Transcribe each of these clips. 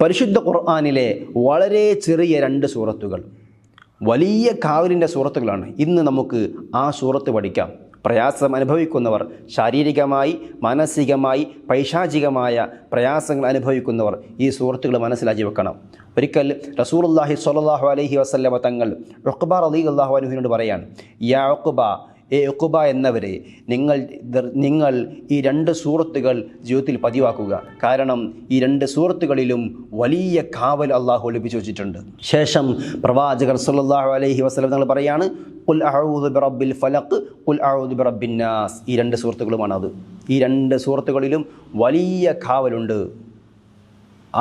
പരിശുദ്ധ ഖുർആാനിലെ വളരെ ചെറിയ രണ്ട് സൂറത്തുകൾ വലിയ കാവലിന്റെ സൂറത്തുകളാണ്. ഇന്ന് നമുക്ക് ആ സൂറത്ത് പഠിക്കാം. പ്രയാസം അനുഭവിക്കുന്നവർ ശാരീരികമായി മാനസികമായി പൈശാചികമായ പ്രയാസങ്ങൾ അനുഭവിക്കുന്നവർ ഈ സുഹൃത്തുക്കൾ മനസ്സിലാക്കി വെക്കണം. ഒരിക്കൽ റസൂലുള്ളാഹി സ്വല്ലല്ലാഹു അലഹി വസല്ലമ തങ്ങൾ ഉഖ്ബ റളിയല്ലാഹു അനുഹിനോട് പറയാണ് യാ ഉഖ്ബ ഏ ഉക്കുബ എന്നവരെ നിങ്ങൾ നിങ്ങൾ ഈ രണ്ട് സൂറത്തുകൾ ജീവിതത്തിൽ പതിവാക്കുക. കാരണം ഈ രണ്ട് സൂറത്തുകളിലും വലിയ കാവൽ അള്ളാഹു ഒളിപ്പിച്ചു വെച്ചിട്ടുണ്ട്. ശേഷം പ്രവാചകർ സല്ലല്ലാഹു അലൈഹി വസ്ലം നിങ്ങൾ പറയാണ് കുൽ അഊദു ബിറബ്ബിൽ ഫലഖ് കുൽ അഊദു ബിറബ്ബിൻ നാസ്. ഈ രണ്ട് സൂറത്തുകളുമാണ് അത് ഈ രണ്ട് സുഹൃത്തുക്കളിലും വലിയ കാവലുണ്ട്.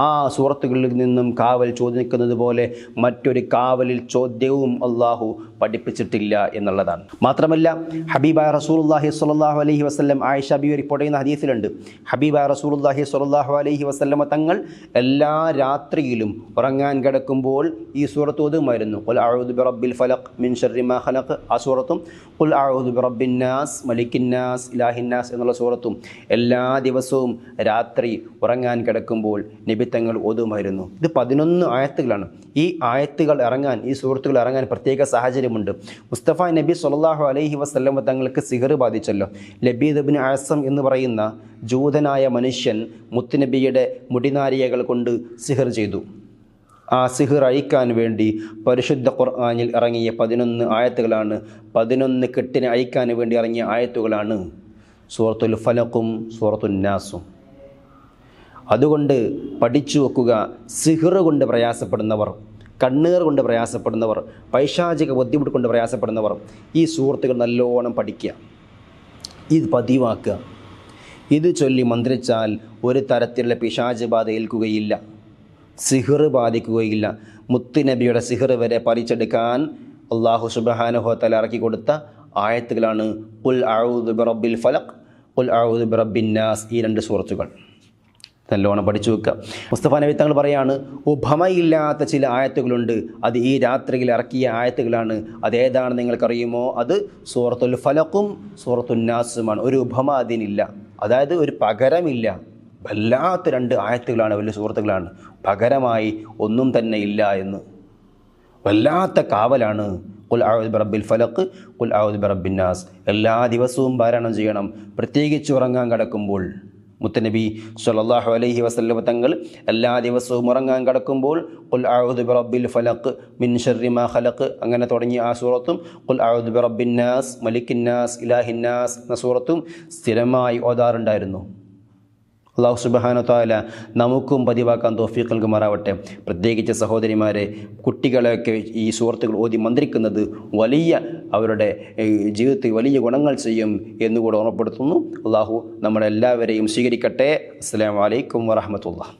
ആ സൂറത്തുകളിൽ നിന്നും കാവൽ ചോദിക്കുന്നത് പോലെ മറ്റൊരു കാവലിൽ ചോദ്യവും അള്ളാഹു പഠിപ്പിച്ചിട്ടില്ല എന്നുള്ളതാണ്. മാത്രമല്ല ഹബീബായ റസൂലുള്ളാഹി സ്വല്ലല്ലാഹു അലഹി വസ്ലം ആയിഷ ബി റിപ്പോർട്ട് ചെയ്യുന്ന ഹദീസിലുണ്ട്. ഹബീബായ റസൂലുള്ളാഹി സ്വല്ലല്ലാഹു അലഹി വസ്ലമ തങ്ങൾ എല്ലാ രാത്രിയിലും ഉറങ്ങാൻ കിടക്കുമ്പോൾ ഈ സൂറത്ത് ഓതുമായിരുന്നു. ഖുൽ അഊദു ബിറബ്ബിൽ ഫലഖ് മിൻ ശർരി മാ ഖലഖ് ആ സൂറത്തും ഖുൽ അഊദു ബിറബിന്നാസ് നാസ് ഇലാഹിന്നാസ് എന്നുള്ള സൂറത്തും എല്ലാ ദിവസവും രാത്രി ഉറങ്ങാൻ കിടക്കുമ്പോൾ നിബിത്തങ്ങൾ ഓതുമായിരുന്നു. ഇത് പതിനൊന്ന് ആയത്തുകളാണ്. ഈ ആയത്തുകൾ ഇറങ്ങാൻ ഈ സുഹൃത്തുക്കൾ ഇറങ്ങാൻ പ്രത്യേക സാഹചര്യമുണ്ട്. മുസ്തഫ നബി സൊല്ലാഹു അലൈഹി വസ്ലമ തങ്ങൾക്ക് സിഹർ ബാധിച്ചല്ലോ. ലബീദബിൻ ആസം എന്ന് പറയുന്ന ജൂതനായ മനുഷ്യൻ മുത്തുനബിയുടെ മുടിനാരിയകൾ കൊണ്ട് സിഹർ ചെയ്തു. ആ സിഹർ അഴിക്കാൻ വേണ്ടി പരിശുദ്ധ ഖുർആാനിൽ ഇറങ്ങിയ പതിനൊന്ന് ആയത്തുകളാണ്. പതിനൊന്ന് കെട്ടിനെ അഴിക്കാൻ വേണ്ടി ഇറങ്ങിയ ആയത്തുകളാണ്. സൂറത്തുൽ ഫലക്കും സൂറത്തുൽ നാസും. അതുകൊണ്ട് പഠിച്ചു വെക്കുക സിഹർ കൊണ്ട് പ്രയാസപ്പെടുന്നവർ കണ്ണീർ കൊണ്ട് പ്രയാസപ്പെടുന്നവർ പൈശാചിക ബുദ്ധിമുട്ട് കൊണ്ട് പ്രയാസപ്പെടുന്നവർ ഈ സുഹൃത്തുക്കൾ നല്ലോണം പഠിക്കുക. ഇത് പതിവാക്കുക. ഇത് ചൊല്ലി മന്ത്രിച്ചാൽ ഒരു തരത്തിലുള്ള പിശാച് ബാധ ഏൽക്കുകയില്ല. സിഹർ ബാധിക്കുകയില്ല. മുത്തുനബിയുടെ സിഹർ വരെ പറിച്ചെടുക്കാൻ അള്ളാഹു സുബഹാനുഹോത്തല ഇറക്കി കൊടുത്ത ആയത്തുകളാണ് ഉൽ ഔദ് ബിറബിൽ ഫലഖ് ഉൽ ഔദ് ബിറബിൻ നാസ് ഈ രണ്ട് സൂറത്തുകൾ നല്ലോണം പഠിച്ചു വെക്കുക. മുസ്തഫ നബി തങ്ങൾ പറയാണ് ഉപമയില്ലാത്ത ചില ആയത്തുകളുണ്ട്. അത് ഈ രാത്രിയിൽ ഇറക്കിയ ആയത്തുകളാണ്. അതേതാണ് നിങ്ങൾക്കറിയുമോ? അത് സൂറത്തുൽ ഫലക്കും സൂറത്തുൽ നാസുമാണ്. ഒരു ഉപമ അതിനില്ല. അതായത് ഒരു പകരമില്ല. വല്ലാത്ത രണ്ട് ആയത്തുകളാണ് വലിയ സുഹൃത്തുക്കളാണ്. പകരമായി ഒന്നും തന്നെ ഇല്ല എന്ന്. വല്ലാത്ത കാവലാണ്. കുൽ ആവുദ് ബറബിൽ ഫലക്ക് കുൽ ആവുദ് ബറബിൻ നാസ്. എല്ലാ ദിവസവും പാരായണം ചെയ്യണം. പ്രത്യേകിച്ച് ഉറങ്ങാൻ കിടക്കുമ്പോൾ. മുത്തനബി സല്ലല്ലാഹു അലൈഹി വസല്ലമ തങ്ങൾ എല്ലാ ദിവസവും ഉറങ്ങാൻ കിടക്കുമ്പോൾ കുൽ ആഹുദ് ബിറബിൽ ഫലക്ക് മിൻ ഷർരി മാ ഖലഖ് അങ്ങനെ തുടങ്ങി ആ സൂറത്തും കുൽ ആഹുദ് ബറബിൻ നാസ് മലിക്കിൻ നാസ് ഇലാഹിൻ നാസ് എന്ന സൂറത്തും സ്ഥിരമായി ഓതാറുണ്ടായിരുന്നു. അള്ളാഹു സുബാന താല നമുക്കും പതിവാക്കാൻ തോഫീഖ് നൽകുമാറാവട്ടെ. പ്രത്യേകിച്ച് സഹോദരിമാരെ കുട്ടികളെയൊക്കെ ഈ സുഹൃത്തുക്കൾ ഓതി മന്ത്രിക്കുന്നത് വലിയ അവരുടെ ജീവിതത്തിൽ വലിയ ഗുണങ്ങൾ ചെയ്യും എന്നുകൂടെ ഓർമ്മപ്പെടുത്തുന്നു. അള്ളാഹു നമ്മളെല്ലാവരെയും സ്വീകരിക്കട്ടെ. അസ്സാം വലൈക്കും വറഹമത്തുള്ള